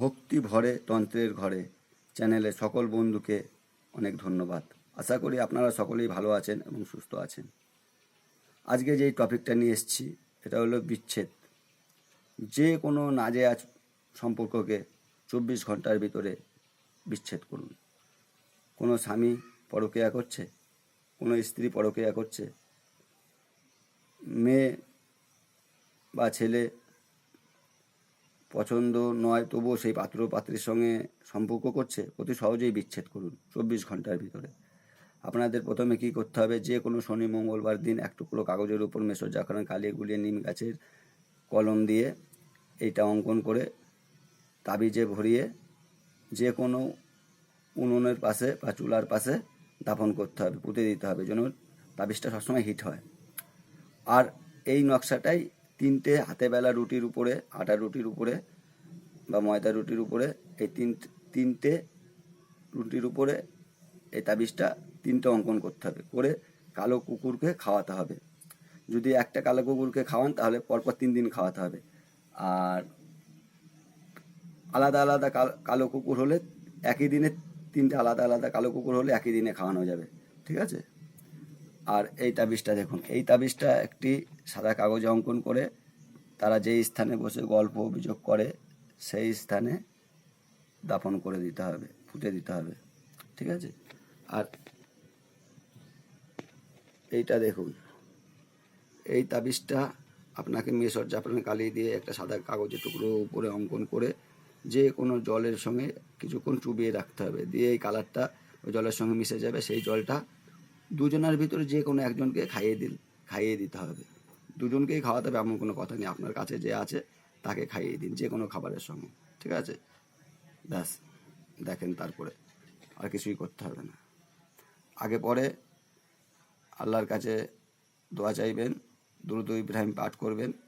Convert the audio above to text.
ভক্তি ভরে তন্ত্রের ঘরে চ্যানেলে সকল বন্ধুকে অনেক ধন্যবাদ। আশা করি আপনারা সকলেই ভালো আছেন এবং সুস্থ আছেন। আজকে যেই টপিকটা নিয়ে এসেছি, এটা হলো বিচ্ছেদ। যে কোনো নাজেয়াজ সম্পর্ককে চব্বিশ ঘণ্টার ভিতরে বিচ্ছেদ করুন। কোনো স্বামী পরকেয়া করছে, কোনো স্ত্রী পরকেয়া করছে, মেয়ে বা ছেলে পছন্দ নয়, তবুও সেই পাত্র পাত্রীর সঙ্গে সম্পর্ক করছে, অতি সহজেই বিচ্ছেদ করুন চব্বিশ ঘণ্টার ভিতরে। আপনাদের প্রথমে কি করতে হবে? যে কোনো শনি, মঙ্গলবার দিন এক টুকরো কাগজের উপর মেসর জাফরান কালিয়ে গুলিয়ে নিম গাছের কলম দিয়ে এইটা অঙ্কন করে তাবিজে ভরিয়ে যে কোনো উনুনের পাশে বা চুলার পাশে দাফন করতে হবে, পুঁতে দিতে হবে যেন তাবিজটা সবসময় হিট হয়। আর এই নকশাটাই তিনটে হাতে বেলা রুটির উপরে, আটা রুটির উপরে বা ময়দা রুটির উপরে, এই তিন তিনটে রুটির উপরে এই তাবিজটা তিনটে অঙ্কন করতে হবে। করে কালো কুকুরকে খাওয়াতে হবে। যদি একটা কালো কুকুরকে খাওয়ান, তাহলে পরপর তিন দিন খাওয়াতে হবে। আর আলাদা আলাদা কাল- কুকুর হলে একই দিনে তিনটে আলাদা আলাদা কালো কুকুর হলে একই দিনে খাওয়ানো যাবে। ঠিক আছে? আর এই তাবিজটা দেখুন। এই তাবিজটা একটি সাদা কাগজে অঙ্কন করে তারা যেই স্থানে বসে গল্প, অভিযোগ করে, সেই স্থানে দাফন করে দিতে হবে, ফুটে দিতে হবে। ঠিক আছে? আর এইটা দেখুন। এই তাবিজটা আপনাকে মেসর জাফরান কালি দিয়ে একটা সাদা কাগজের টুকরো উপরে অঙ্কন করে যে কোনো জলের সঙ্গে কিছুক্ষণ চুবিয়ে রাখতে হবে। দিয়ে এই কালারটা জলের সঙ্গে মিশে যাবে, সেই জলটা দুজনের ভিতরে যে কোনো একজনকে খাইয়ে দিল, খাইয়ে দিতে হবে। দুজনকেই খাওয়াতে হবে এমন কোনো কথা নেই। আপনার কাছে যে আছে, তাকে খাইয়ে দিন যে কোনো খাবারের সঙ্গে। ঠিক আছে? ব্যাস, দেখেন তারপরে আর কিছুই করতে হবে না। আগে পরে আল্লাহর কাছে দোয়া চাইবেন, দ্রুত ইব্রাহিম পাঠ করবেন।